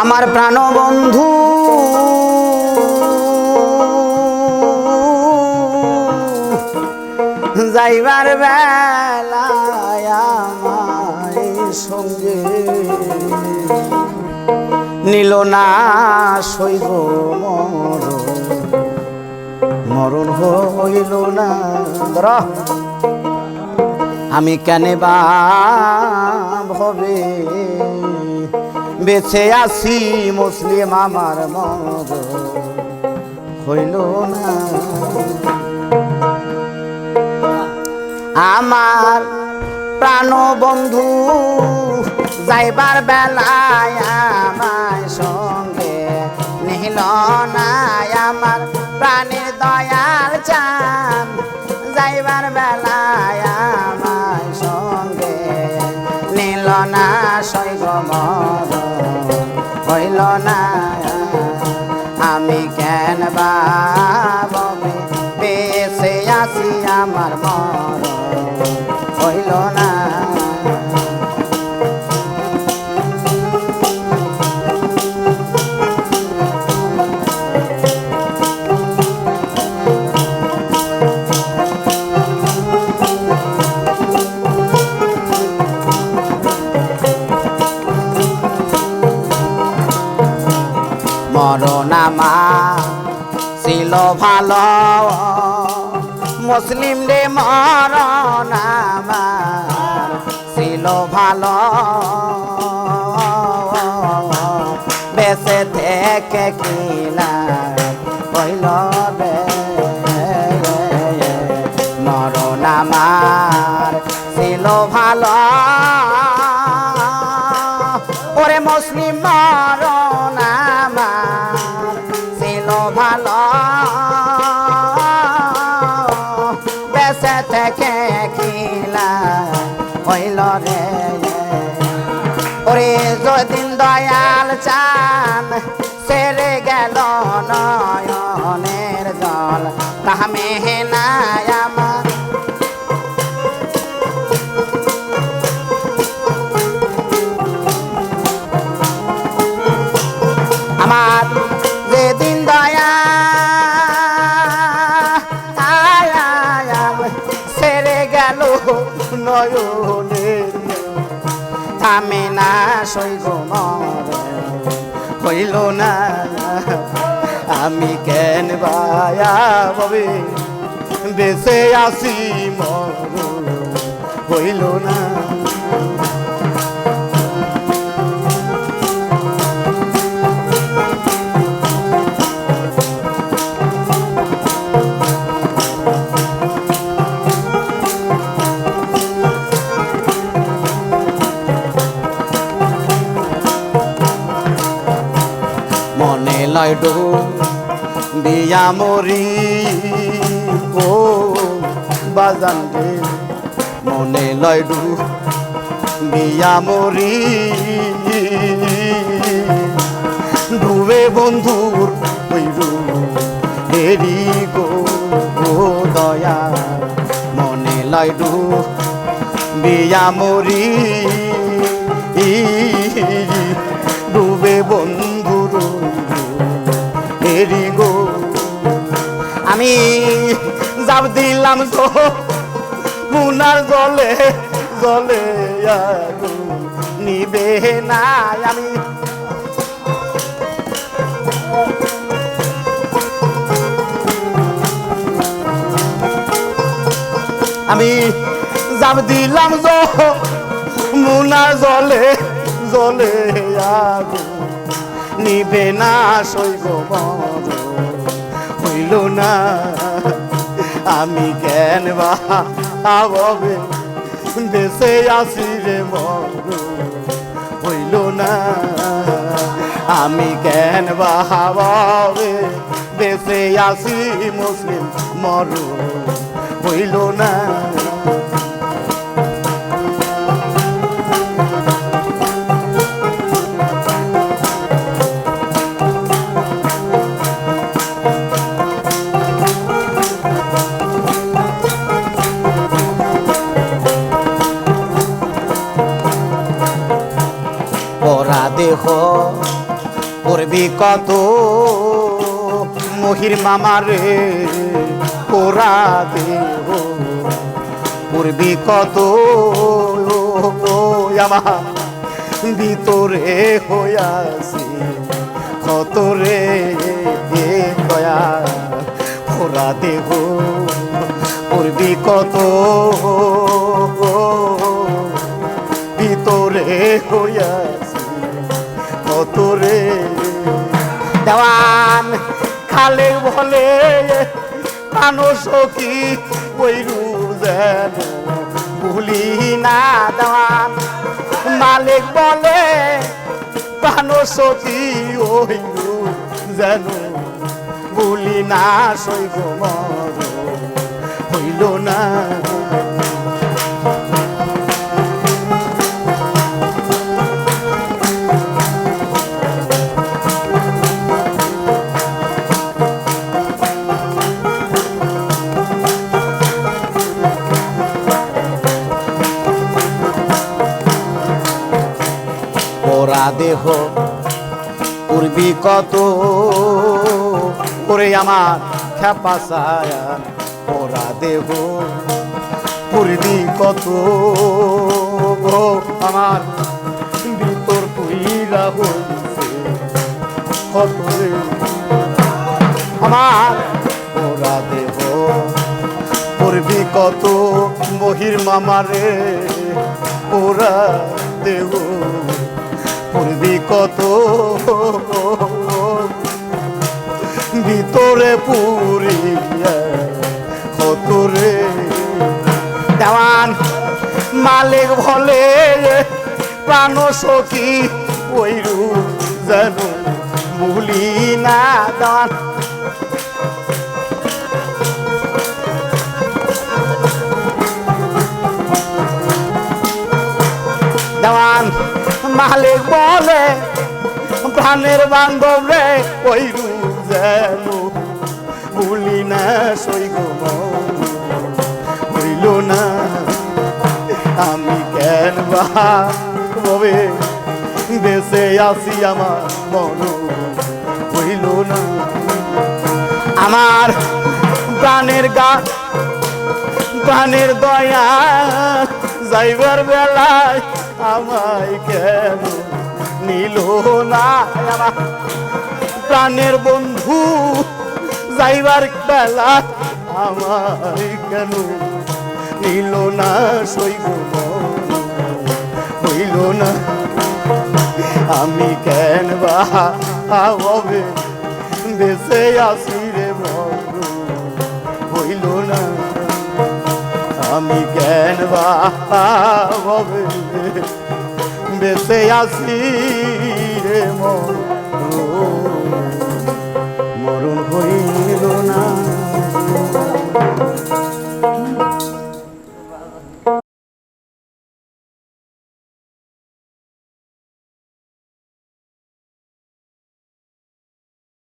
আমার প্রাণ বন্ধু যাইবার সঙ্গে নিল না সইব মরণ। মরণ হইল না। ধর। আমি কেন বা ভবে? বেছে আসি মুসলিম আমার মর হইল না। আমার প্রাণ বন্ধু, যাইবার বেলায় আমার সঙ্গে নিল না। আমার প্রাণের দয়াল আমার ভালো। মুসলিম রে মরণামা ছিল ভালো। বেসে থেকে কিলা কইল রে। মরণামার ছিল ভালো। কিলা হইল রে ওরে যদিন দয়াল থামে না সইব মরে। হইল না, আমি কেন বায়া ববে বেসে আসি মর। কইল না মনে লাইডো দিয়া মরি ও বাজান রে। মনে লাইডু দিয়া মরি। ডুবে বন্ধুর হইরু হেরি গো ও দয়া মনে লাইডু বিয়া মরি হেরি গো। আমি যাব দিলাম তো, মুনার জলে জলে নিবে না আমি। আমি যাব দিলাম তো, মুনার জলে জলে আগুন নিবে না শৈব হইল না, আমি কেন বাবে দেশে আসি রে হইল না, আমি কেন বাবে দেশে আসি মুসলিম মর। হইল না করবি কত মহির মামারে পোড়া দেহ করবি কত আমার ভিতরে হইয়াছি, কত রে দয়া পোড়া দেহ করবি কত ভিতরে হইয়াছি কত রে? দেওয়ান খালে বলে প্রাণ সখী ওই যেন ভুলি না দেওয়ান মালিক বলে প্রাণ সখী ওই যেন ভুলি না সৈব হইল না। দেহ। পূর্বি কত? ওরে আমার খেপা সায়া ওরা দেহ। পূর্বি কত? গো আমার ভিতর পুইরা হইছে কত আমার ওরা দেহ। পূর্বি কত? মহির মামারে ওরা দেহ। কত ভিতরে পুরিয়া কত রে? দেওয়ান মালিক বলে প্রাণ সখী ওই রূপ যেন ভুলি না দেওয়ান। দেওয়ান মালিক বলে, প্রাণের বান্ধব রে, ওই যেন না সৈব হইল না, আমি কেন বাবে দেশে আসি আমার মন। হইল না, আমার প্রাণের গা প্রাণের দয়া, যাইবার বেলায় আমায় কেন নিল না? প্রাণের বন্ধু যাইবার বেলা আমায় কেন নিল না? সইব হইল না। আমি কেন বা হবে দেশে আসি রে বন্ধু? হইল না। আমি কেন বা হবে বেঁচে আসি রে মন।